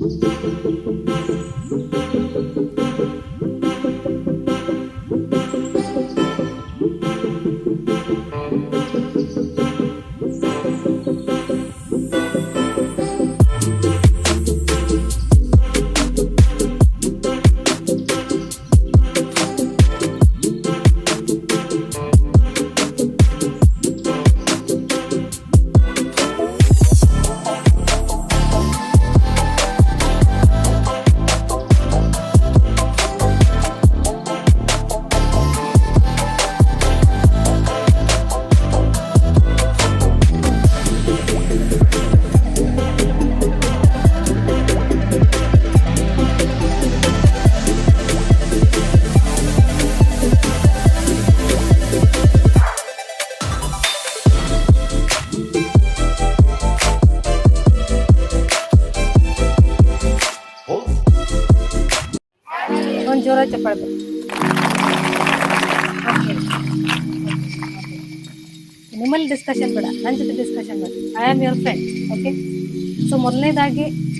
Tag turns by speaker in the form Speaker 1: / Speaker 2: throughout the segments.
Speaker 1: Thank you.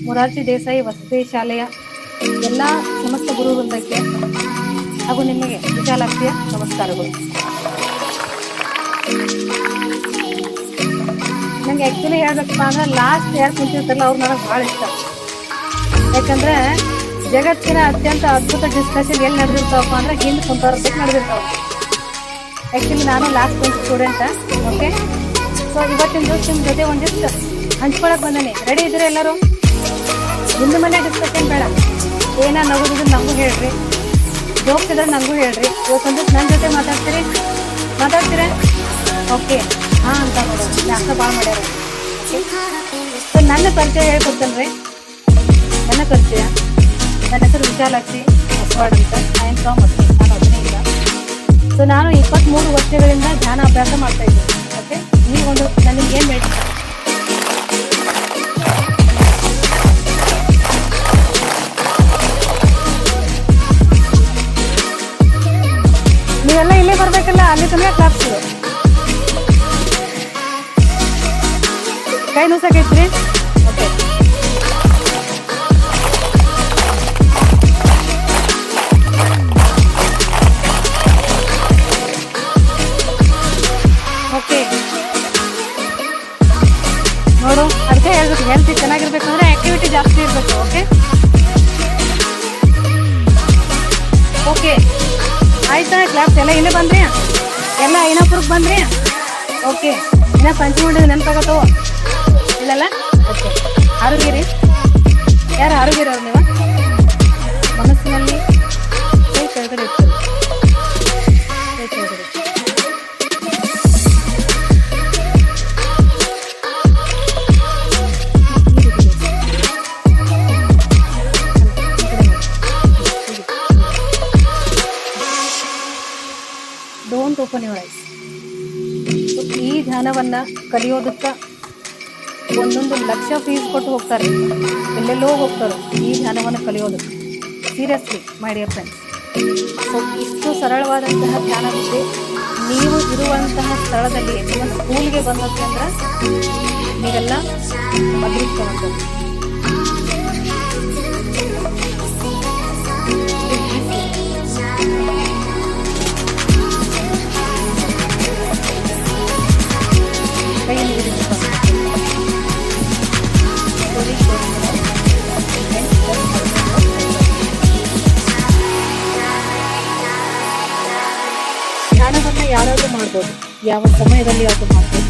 Speaker 1: Morarji Desai ವಸತಿ ಶಾಲೆಯ ಎಲ್ಲ ಸಮಸ್ತ ಗುರು ವೃಂದಕ್ಕೆ ಹಾಗೂ ನಿಮಗೆ ವಿಶಾಲಾಕ್ಷಿಯ ನಮಸ್ಕಾರಗಳು. ನಂಗೆ ಆ್ಯಕ್ಚುಲಿ ಹೇಳ್ಬೇಕಪ್ಪ ಅಂದ್ರೆ ಲಾಸ್ಟ್ ಯಾರು ಕುಂತಿರ್ತಾರಲ್ಲ ಅವ್ರು ನನಗೆ ಭಾಳ ಇಷ್ಟ. ಯಾಕಂದ್ರೆ ಜಗತ್ತಿನ ಅತ್ಯಂತ ಅದ್ಭುತ ಡಿಸ್ಕಷನ್ ಎಲ್ಲಿ ನಡೆದಿರ್ತಾವಪ್ಪ ಅಂದ್ರೆ ಹಿಂದೆ ಕುಂತವ್ರ ನಡೆದಿರ್ತಾವ. ಆ್ಯಕ್ಚುಲಿ ನಾನು ಲಾಸ್ಟ್ ಕುಂತ ಸ್ಟೂಡೆಂಟ್ ಓಕೆ ಸೊ ಇವತ್ತಿನ ದಿವಸ ನಿಮ್ಮ ಜೊತೆ ಒಂದಿಷ್ಟು ಹಂಚ್ಕೊಳಕ್ ಬಂದೇನೆ. ರೆಡಿ ಇದ್ದೀರಾ ಎಲ್ಲರೂ? ಹಿಂದೆ ಮನೆ ಡಿಸ್ಕಷನ್ ಬೇಡ. ಏನ ನಗೋದಿದ್ರೆ ನಮಗೂ ಹೇಳ್ರಿ. ಜೋಗ್ತಿದ್ರೆ ನನಗೂ ಹೇಳ್ರಿ. ಇವತ್ತೊಂದು ನನ್ನ ಜೊತೆ ಮಾತಾಡ್ತೀರಿ? ಮಾತಾಡ್ತೀರ? ಓಕೆ ಹಾಂ ಅಂತ ಜಾಸ್ತಿ ಭಾಳ ಮಾಡ್ಯಾರ. ಸೊ ನನ್ನ ಪರಿಚಯ ಹೇಳ್ಕೊಡ್ತೇನೆ ನನ್ನ ಪರಿಚಯ. ನನ್ನ ಹೆಸರು ವಿಶಾಲಾಕ್ಷಿ ಹೊಸವಾಡ್ ಅಂತ. ಐ ಎಂ ಫ್ರಮ್ ನಾನು ಒಬ್ಬನೇ ಇಲ್ಲ ಸೊ ನಾನು ಇಪ್ಪತ್ತ್ಮೂರು ವರ್ಷಗಳಿಂದ ಧ್ಯಾನ ಅಭ್ಯಾಸ ಮಾಡ್ತಾ ಇದ್ದೀನಿ. ಓಕೆ ನೀವೊಂದು ನನಗೆ ಏನು ಬೇಡ ನೀವೆಲ್ಲ ಇಲ್ಲೇ ಬರ್ಬೇಕಲ್ಲ, ಅಲ್ಲಿ ತನಕ ಕ್ಲಾಸ್ ಕೈ ನುಸಕೈತ್ರಿ ಓಕೆ ಓಕೆ ನೋಡು ಅದಕ್ಕೆ ಹೇಳ್ಬೇಕು ಹೆಲ್ತ್ ಚೆನ್ನಾಗಿರ್ಬೇಕು ಅಂದ್ರೆ ಆಕ್ಟಿವಿಟಿ ಜಾಸ್ತಿ ಇರಬೇಕು ಓಕೆ ಓಕೆ ಆಯ್ತಾ ಕ್ಲಾಸ್ ಎಲ್ಲ ಇಲ್ಲೇ ಬಂದ್ರಿ? ಎಲ್ಲ ಐನಾಪುರಕ್ಕೆ ಬಂದ್ರಿ? ಓಕೆ ಇನ್ನ ಪಂಚಮುಂಡಿದ ನೆನಪಾಗತ್ತವ ಇಲ್ಲಲ್ಲ? ಓಕೆ ಆರೋಗ್ಯರಿ? ಯಾರು ಆರೋಗ್ಯ ಇರೋರು ನೀವು? ಮನಸ್ಸಿನಲ್ಲಿ ಓಪನ್ ಯುವರ್ ಈ ಧ್ಯಾನವನ್ನ ಕಲಿಯೋದಕ್ಕೆ ಒಂದೊಂದು ಲಕ್ಷ ಫೀಸ್ ಕೊಟ್ಟು ಹೋಗ್ತಾರೆ. ಎಲ್ಲೆಲ್ಲೋ ಹೋಗ್ತಾರೆ ಈ ಧ್ಯಾನವನ್ನು ಕಲಿಯೋದಕ್ಕೆ. Seriously my dear friends so ಇಷ್ಟು ಸರಳವಾದಂತಹ ಧ್ಯಾನವಿದೆ ನೀವು ಇರುವಂತಹ ಸ್ಥಳದಲ್ಲಿ ನಿಮ್ಮ ಸ್ಕೂಲ್ಗೆ ಬಂದದ್ದು ಅಂದ್ರೆ ನೀವೆಲ್ಲ ಅದೃಷ್ಟವಂತರು ಮಾಡ್ಬೋದು. ಯಾವ ಸಮಯದಲ್ಲಿ ಆದ್ರೂ ಮಾಡ್ಬೋದು.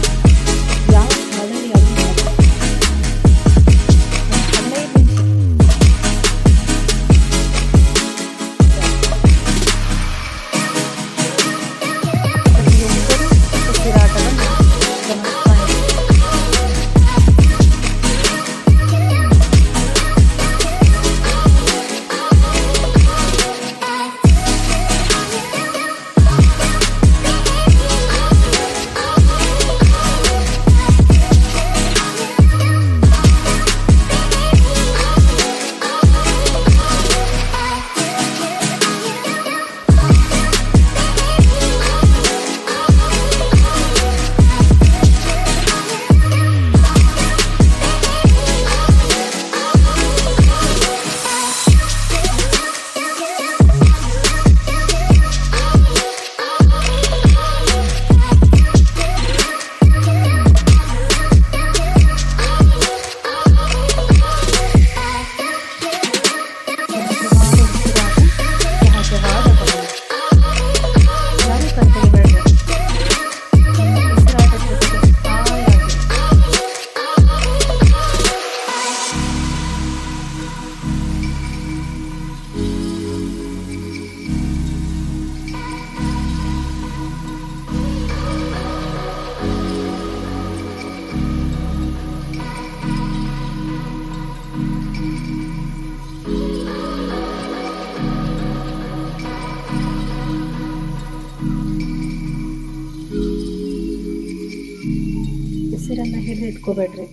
Speaker 1: ಇಟ್ಕೋಬೇಡ್ರಿ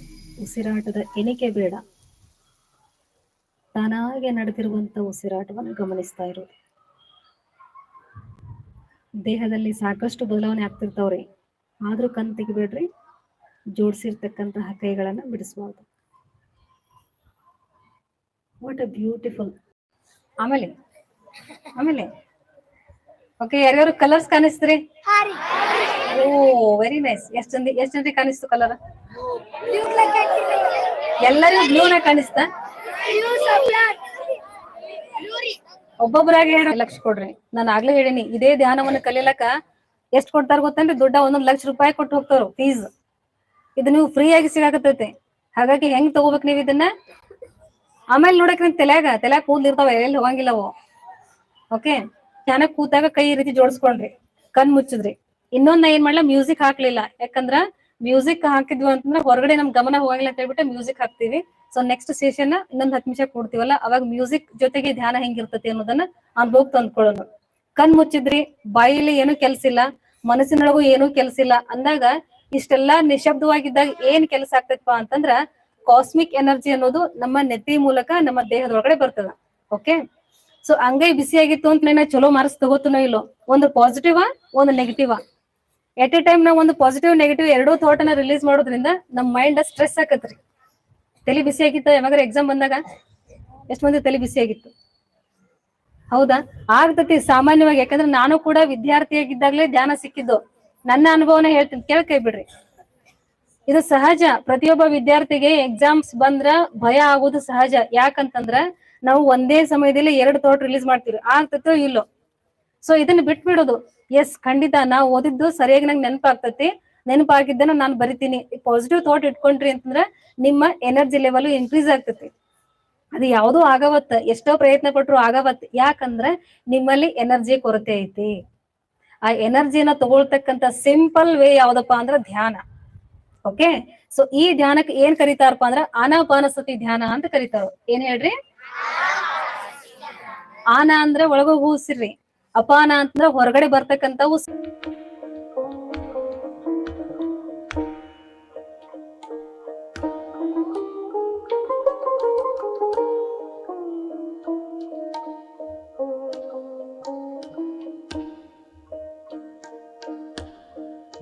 Speaker 1: ಉಸಿರಾಟದ ಎಣಿಕೆ ಬೇಡ. ತಾನಾಗೆ ನಡೆದಿರುವಂತ ಉಸಿರಾಟವನ್ನು ಗಮನಿಸ್ತಾ ಇರೋದು. ದೇಹದಲ್ಲಿ ಸಾಕಷ್ಟು ಬದಲಾವಣೆ ಆಗ್ತಿರ್ತಾವ್ರಿ. ಆದ್ರೂ ಕಣ್ ತೆಗಿಬೇಡ್ರಿ. ಜೋಡಿಸಿರ್ತಕ್ಕಂತಹ ಕೈಗಳನ್ನ ಬಿಡಿಸಬಾರ್ದು. ವಾಟ್ ಅ ಬ್ಯೂಟಿಫುಲ್ ಆಮೇಲೆ ಆಮೇಲೆ ಓಕೆ ಯಾರ್ಯಾರು ಕಲರ್ಸ್ ಕಾಣಿಸ್ತ್ರಿ? ಓ ವೆರಿ ನೈಸ್ ಎಷ್ಟ್ ಜನ ಎಷ್ಟ್ ಜನರಿಗೆ ಕಾಣಿಸ್ತು ಕಲರ್ ಎಲ್ಲರಿಗೂ ಬ್ಲೂನ ಕಾಣಿಸ್ತಾ? ಒಬ್ಬೊಬ್ಬರಾಗಿ ಹೇಳಿ ಲಕ್ಷ ಕೊಡ್ರಿ. ನಾನು ಆಗ್ಲೇ ಹೇಳಿನಿ ಇದೇ ಧ್ಯಾನವನ್ನು ಕಲಿಯಲಕ್ಕ ಎಷ್ಟ್ ಕೊಡ್ತಾರ ಗೊತ್ತೇನ್ರಿ? ದುಡ್ಡ ಒಂದೊಂದ್ ಲಕ್ಷ ರೂಪಾಯಿ ಕೊಟ್ಟು ಹೋಗ್ತಾರ ಫೀಸ್ ಇದು ನೀವು ಫ್ರೀ ಆಗಿ ಸಿಗಾಕತ್ತೈತಿ. ಹಾಗಾಗಿ ಹೆಂಗ್ ತಗೋಬೇಕು ನೀವು ಇದನ್ನ? ಆಮೇಲೆ ನೋಡಕ್ ನಿಮ್ ತಲೆಯಾಗ ತಲೆಯಾಗ ಕೂದ್ಲಿರ್ತಾವ ಎಲ್ಲಿ ಹೋಗಂಗಿಲ್ಲ ಅವು ಓಕೆ ಚೆನ್ನಾಗ್ ಕೂತಾಗ ಕೈ ರೀತಿ ಜೋಡಿಸ್ಕೊಂಡ್ರಿ ಕಣ್ ಮುಚ್ಚಿದ್ರಿ. ಇನ್ನೊಂದ್ ಏನ್ ಮಾಡ್ಲಾ ಮ್ಯೂಸಿಕ್ ಹಾಕ್ಲಿಲ್ಲ. ಯಾಕಂದ್ರ ಮ್ಯೂಸಿಕ್ ಹಾಕಿದ್ವಿ ಅಂತಂದ್ರೆ ಹೊರಗಡೆ ನಮ್ ಗಮನ ಹೋಗಂಗಿಲ್ಲ ಅಂತ ಹೇಳ್ಬಿಟ್ಟು ಮ್ಯೂಸಿಕ್ ಹಾಕ್ತಿವಿ. ಸೊ ನೆಕ್ಸ್ಟ್ ಸೆಷನ್ ಇನ್ನೊಂದ್ ಹತ್ತು ನಿಮಿಷ ಕೊಡ್ತೀವಲ್ಲ, ಅವಾಗ ಮ್ಯೂಸಿಕ್ ಜೊತೆಗೆ ಧ್ಯಾನ ಹೆಂಗಿರ್ತತಿ ಅನ್ನೋದನ್ನ ಅನುಭವಕ್ಕೆ ತಂದ್ಕೊಳ್ಳೋಣ ಕಣ್ ಮುಚ್ಚಿದ್ರಿ ಬಾಯಿಲಿ ಏನು ಕೆಲ್ಸಿಲ್ಲ ಮನಸ್ಸಿನೊಳಗು ಏನೂ ಕೆಲ್ಸಿಲ್ಲ ಅಂದಾಗ ಇಷ್ಟೆಲ್ಲಾ ನಿಶಬ್ದವಾಗಿದ್ದಾಗ ಏನ್ ಕೆಲಸ ಆಗ್ತೈತಪ್ಪ ಅಂತಂದ್ರ ಕಾಸ್ಮಿಕ್ ಎನರ್ಜಿ ಅನ್ನೋದು ನಮ್ಮ ನೆತ್ತಿ ಮೂಲಕ ನಮ್ಮ ದೇಹದೊಳಗಡೆ ಬರ್ತದ. ಓಕೆ ಸೊ ಅಂಗೈ ಬಿಸಿ ಆಗಿತ್ತು ಅಂತ ನಾನು ಚಲೋ ಮಾರ್ಕ್ಸ್ ತಗೋತನೋ ಇಲ್ಲೋ? ಒಂದು ಪಾಸಿಟಿವ್ ಒಂದು ನೆಗೆಟಿವ್ ಎಟ್ ಎ ಟೈಮ್ ನಾವು ಒಂದು ಪಾಸಿಟಿವ್ ನೆಗೆಟಿವ್ ಎರಡೂ ಥಾಟ್ ಅನ್ನ ರಿಲೀಸ್ ಮಾಡೋದ್ರಿಂದ ನಮ್ಮ ಮೈಂಡ್ ಸ್ಟ್ರೆಸ್ ಆಕತ್ರಿ. ತಲೆ ಬಿಸಿ ಆಗಿತ್ತ ಯಾವಾಗ ಎಕ್ಸಾಮ್ ಬಂದಾಗ? ಎಷ್ಟ್ ಮಂದಿ ತಲೆ ಬಿಸಿ ಆಗಿತ್ತು? ಹೌದಾ? ಆಗ್ತತಿ ಸಾಮಾನ್ಯವಾಗಿ, ಯಾಕಂದ್ರೆ ನಾನು ಕೂಡ ವಿದ್ಯಾರ್ಥಿಯಾಗಿದ್ದಾಗಲೇ ಧ್ಯಾನ ಸಿಕ್ಕಿದ್ದು. ನನ್ನ ಅನುಭವನ ಹೇಳ್ತೀನಿ ಕೇಳ್ಕೈ ಬಿಡ್ರಿ. ಇದು ಸಹಜ. ಪ್ರತಿಯೊಬ್ಬ ವಿದ್ಯಾರ್ಥಿಗೆ ಎಕ್ಸಾಮ್ಸ್ ಬಂದ್ರ ಭಯ ಆಗೋದು ಸಹಜ. ಯಾಕಂತಂದ್ರ ನಾವು ಒಂದೇ ಸಮಯದಲ್ಲಿ ಎರಡು ಥಾಟ್ ರಿಲೀಸ್ ಮಾಡ್ತೀವಿ. ಆಗ್ತತೋ ಇಲ್ಲೋ? ಸೊ ಇದನ್ನ ಬಿಟ್ಬಿಡೋದು. ಎಸ್ ಖಂಡಿತ ನಾವು ಓದಿದ್ದು ಸರಿಯಾಗಿ ನಂಗೆ ನೆನಪಾಗ್ತತಿ. ನೆನಪಾಗಿದ್ದನ್ನ ನಾನು ಬರಿತೀನಿ. ಪಾಸಿಟಿವ್ ಥಾಟ್ ಇಟ್ಕೊಂಡ್ರಿ ಅಂತಂದ್ರೆ ನಿಮ್ಮ ಎನರ್ಜಿ ಲೆವೆಲ್ ಇನ್ಕ್ರೀಸ್ ಆಗ್ತತಿ. ಅದು ಯಾವುದೂ ಆಗವತ್ತ. ಎಷ್ಟೋ ಪ್ರಯತ್ನ ಪಟ್ರು ಆಗವತ್ ಯಾಕಂದ್ರೆ ನಿಮ್ಮಲ್ಲಿ ಎನರ್ಜಿ ಕೊರತೆ ಐತಿ. ಆ ಎನರ್ಜಿನ ತಗೊಳ್ತಕ್ಕಂತ ಸಿಂಪಲ್ ವೇ ಯಾವ್ದಪ್ಪ ಅಂದ್ರ ಧ್ಯಾನ. ಓಕೆ ಸೊ ಈ ಧ್ಯಾನಕ್ಕೆ ಏನ್ ಕರೀತಾರಪ್ಪ ಅಂದ್ರ ಅನಾಪಾನಸತಿ ಧ್ಯಾನ ಅಂತ ಕರೀತಾರ. ಏನ್ ಹೇಳ್ರಿ? ಆನ ಅಂದ್ರೆ ಒಳಗೋಗ ಉಸಿರ್ರಿ ಅಪಾನ ಅಂತಂದ್ರ ಹೊರಗಡೆ ಬರ್ತಕ್ಕಂತ ಉಸ್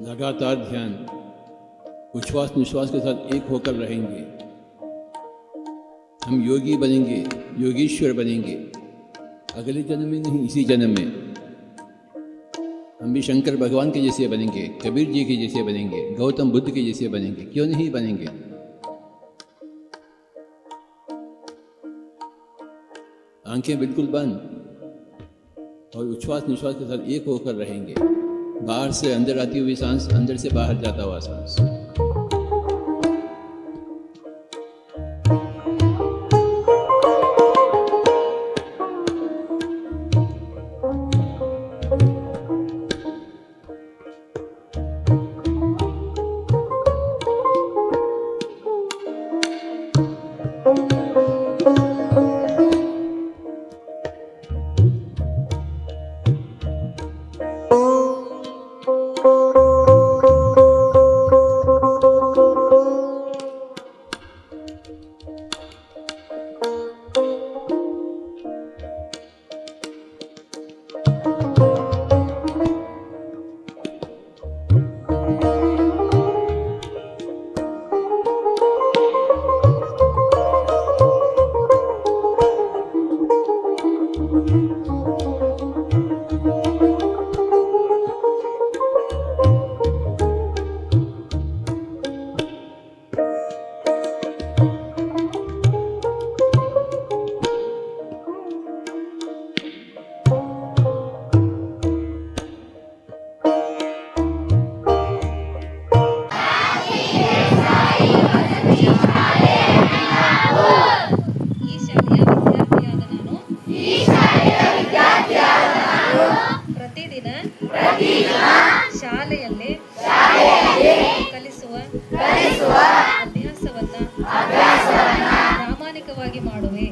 Speaker 2: लगातार ध्यान उच्छ्वास निश्वास के साथ एक होकर रहेंगे हम योगी बनेंगे, योगीश्वर बनेंगे। अगले जन्म में नहीं, इसी जन्म में। हम भी शंकर भगवान के जैसे बनेंगे, कबीर जी के जैसे बनेंगे, गौतम बुद्ध के जैसे बनेंगे। क्यों नहीं बनेंगे? आँखें बिल्कुल बंद और उच्छ्वास निश्वास के साथ एक होकर रहेंगे। बाहर से अंदर आती हुई सांस, अंदर से बाहर जाता हुआ सांस।
Speaker 1: ಕಲಿಸುವ ಅಭ್ಯಾಸವನ್ನ ಪ್ರಾಮಾಣಿಕವಾಗಿ ಮಾಡುವೆ.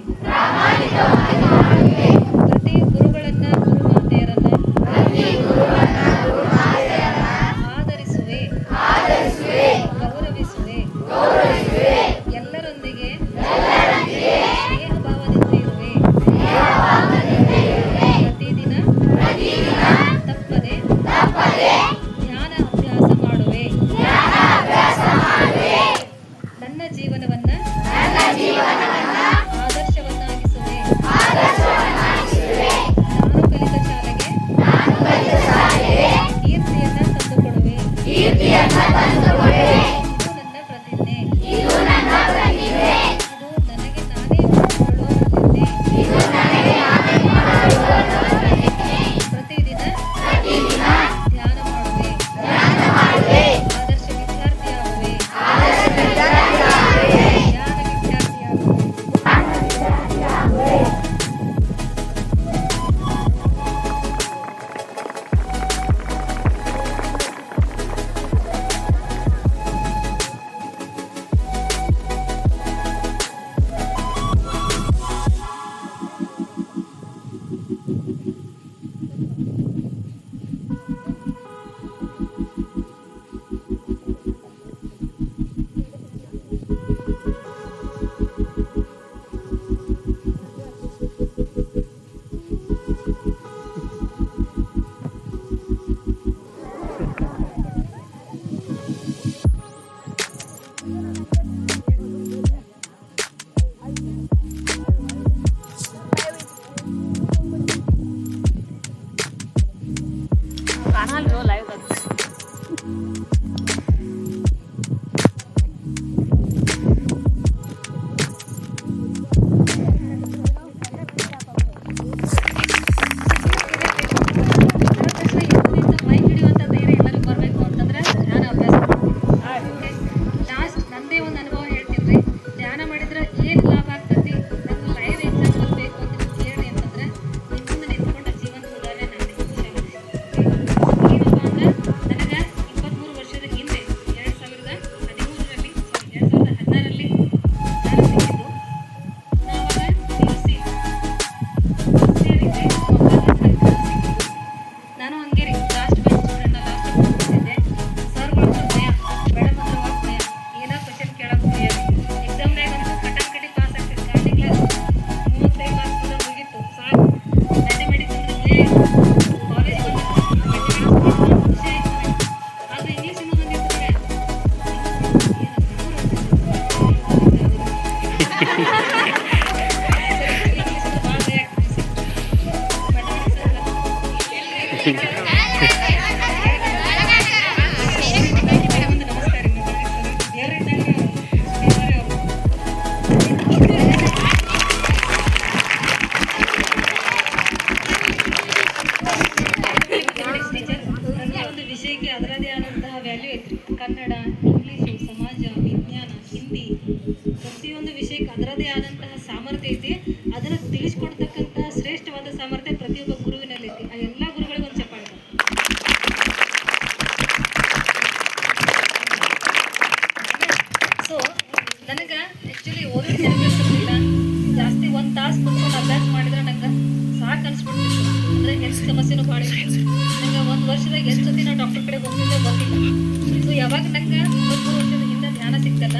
Speaker 1: ಯಾವಾಗ ನಂಗೆ ಒಂದು ವರ್ಷದ ಹಿಂದೆ ಧ್ಯಾನ ಸಿಕ್ತಲ್ಲ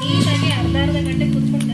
Speaker 1: ನೀಟಾಗಿ ಅರ್ಧ ಅರ್ಧ ಗಂಟೆ ಕುತ್ಕೊಂಡು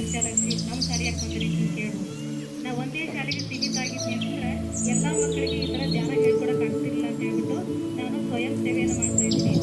Speaker 1: ವಿಚಾರವಾಗಿ ನಾವು ಸರಿಯಾಗಿ ಅಂತ ಕೇಳು ನಾವು ಒಂದೇ ಶಾಲೆಗೆ ಸೀಮಿತ ಆಗಿದ್ದರೆ ಎಲ್ಲ ಮಕ್ಕಳಿಗೆ ಈ ಥರ ಧ್ಯಾನ ಹೇಳ್ಕೊಡೋಕ್ಕಾಗ್ತಿಲ್ಲ ಅಂತ ಹೇಳ್ಬಿಟ್ಟು ನಾನು ಸ್ವಯಂ ಸೇವೆಯನ್ನು ಮಾಡ್ತಾ ಇದ್ದೀನಿ.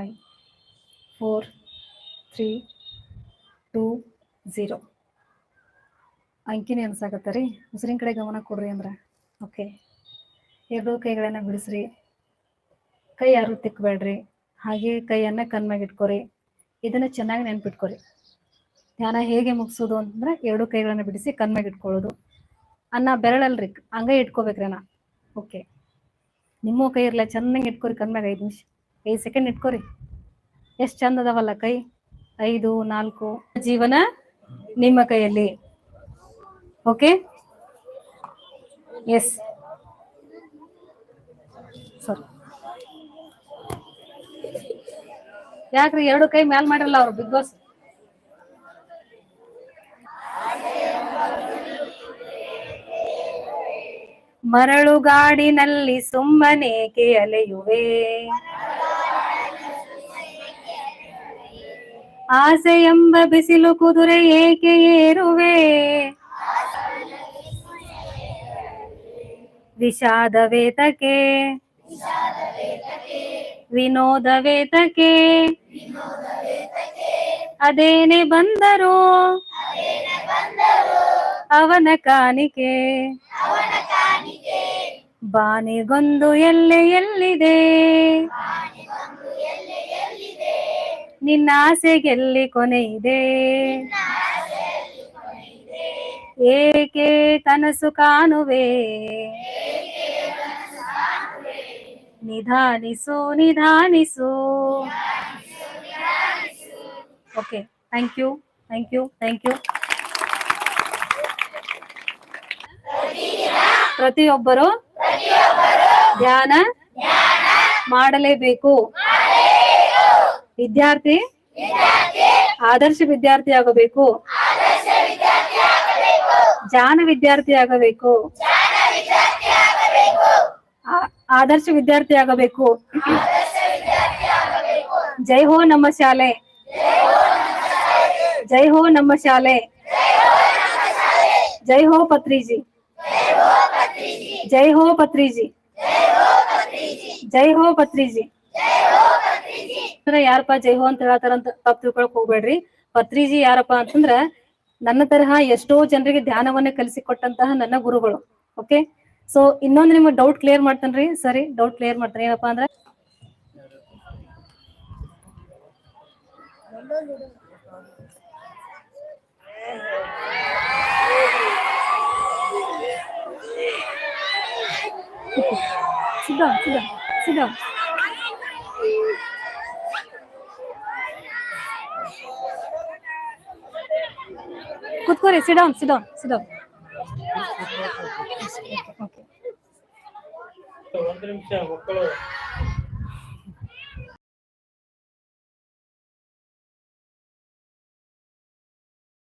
Speaker 3: ಐ ಫೋರ್ ತ್ರೀ ಟೂ ಝೀರೋ ಅಂಕಿನೇ ಅನ್ಸಾಕತ್ತೆ ರೀ. ಉಸಿರಿನ ಕಡೆ ಗಮನ ಕೊಡ್ರಿ ಅಂದ್ರೆ. ಓಕೆ ಎರಡೂ ಕೈಗಳನ್ನು ಬಿಡಿಸ್ರಿ. ಕೈ ಯಾರು ತಿಕ್ಕಬೇಡ್ರಿ ಹಾಗೆ ಕೈಯನ್ನ ಕಣ್ಮಾಗಿ ಇಟ್ಕೊರಿ. ಇದನ್ನ ಚೆನ್ನಾಗಿ ನೆನ್ಪಿಟ್ಕೊರಿ. ಧ್ಯಾನ ಹೇಗೆ ಮುಗಿಸೋದು ಅಂತಂದ್ರೆ ಎರಡು ಕೈಗಳನ್ನು ಬಿಡಿಸಿ ಕಣ್ಮಾಗಿ ಇಟ್ಕೊಳ್ಳೋದು. ಅನ್ನ ಬೆರಳಲ್ರಿ. ಅಂಗೈ ಇಟ್ಕೋಬೇಕ್ರಿ ಅಣ್ಣ ಓಕೆ ನಿಮ್ಮ ಕೈ ಇರಲ್ಲ ಚೆನ್ನಾಗಿ ಇಟ್ಕೊರಿ ಕಣ್ಮಾಗ ಐದು ನಿಮಿಷ. ಐದು ಸೆಕೆಂಡ್ ಇಟ್ಕೋರಿ. ಎಷ್ಟ್ ಚಂದ ಅದಾವಲ್ಲ ಕೈ? ಐದು, ನಾಲ್ಕು. ಜೀವನ ನಿಮ್ಮ ಕೈಯಲ್ಲಿ. ಓಕೆ ಎಸ್ ಸರಿ ಯಾಕ್ರಿ ಎರಡು ಕೈ ಮ್ಯಾಲ್ ಮಾಡಿರಲ್ಲ ಅವ್ರು ಬಿಗ್ ಬಾಸ್? ಮರಳು ಗಾಡಿನಲ್ಲಿ ಸುಮ್ಮನೆ ಅಲೆಯುವೆ? ಆಸೆ ಎಂಬ ಬಿಸಿಲು ಕುದುರೆ ಏಕೆ ಏರುವೆ? ವಿಷಾದ ವೇತಕೆ. ವಿನೋದ ವೇತಕೆ.
Speaker 1: ಅದೇನೆ ಬಂದರು. ಅವನ ಕಾಣಿಕೆ. ಬಾನಿಗೊಂದು ಎಲ್ಲೆ ಎಲ್ಲಿದೆ? ನಿನ್ನ ಆಸೆಗೆಲ್ಲಿ ಕೊನೆ ಇದೆ. ಏಕೆ ಕನಸು ಕಾಣುವೆ? ನಿಧಾನಿಸು ನಿಧಾನಿಸು. Okay thank you thank you thank you ಪ್ರತಿಯೊಬ್ಬರು ಧ್ಯಾನ ಮಾಡಲೇಬೇಕು. ವಿದ್ಯಾರ್ಥಿ? ಆದರ್ಶ ವಿದ್ಯಾರ್ಥಿ ಆಗಬೇಕು ಜಾನ ವಿದ್ಯಾರ್ಥಿ ಆಗಬೇಕು ಆ- ಆದರ್ಶ ವಿದ್ಯಾರ್ಥಿ ಆಗಬೇಕು ಜೈ ಹೋ ನಮ್ಮ ಶಾಲೆ. ಜೈ ಹೋ ನಮ್ಮ ಶಾಲೆ. ಜೈ ಹೋ ಪತ್ರಿಜಿ. ಜೈ ಹೋ ಪತ್ರಿಜಿ. ಜೈ ಹೋ ಪತ್ರಿಜಿ. ಅಂದ್ರೆ ಯಾರಪ್ಪ ಜೈ ಹೋ ಅಂತ ಹೇಳತಾರಂತ ತಪ್ಪು ತಿಳ್ಕೊಳಕ್ ಹೋಗ್ಬೇಡ್ರಿ. ಪತ್ರಿಜಿ ಯಾರಪ್ಪ ಅಂತಂದ್ರ ನನ್ನ ತರಹ ಎಷ್ಟೋ ಜನರಿಗೆ ಧ್ಯಾನವನ್ನ ಕಲಿಸಿಕೊಟ್ಟಂತಹ ನನ್ನ ಗುರುಗಳು. ಓಕೆ ಸೊ ಇನ್ನೊಂದು ನಿಮ್ಗೆ ಡೌಟ್ ಕ್ಲಿಯರ್ ಮಾಡ್ತೇನ್ರಿ. ಸರಿ ಡೌಟ್ ಕ್ಲಿಯರ್ ಮಾಡ್ತೇನೆ. ಏನಪ್ಪಾ ಅಂದ್ರೆ? ಸಿದ್ಧ ಸಿದ್ಧ sit खुद को sit down sit down sit down okay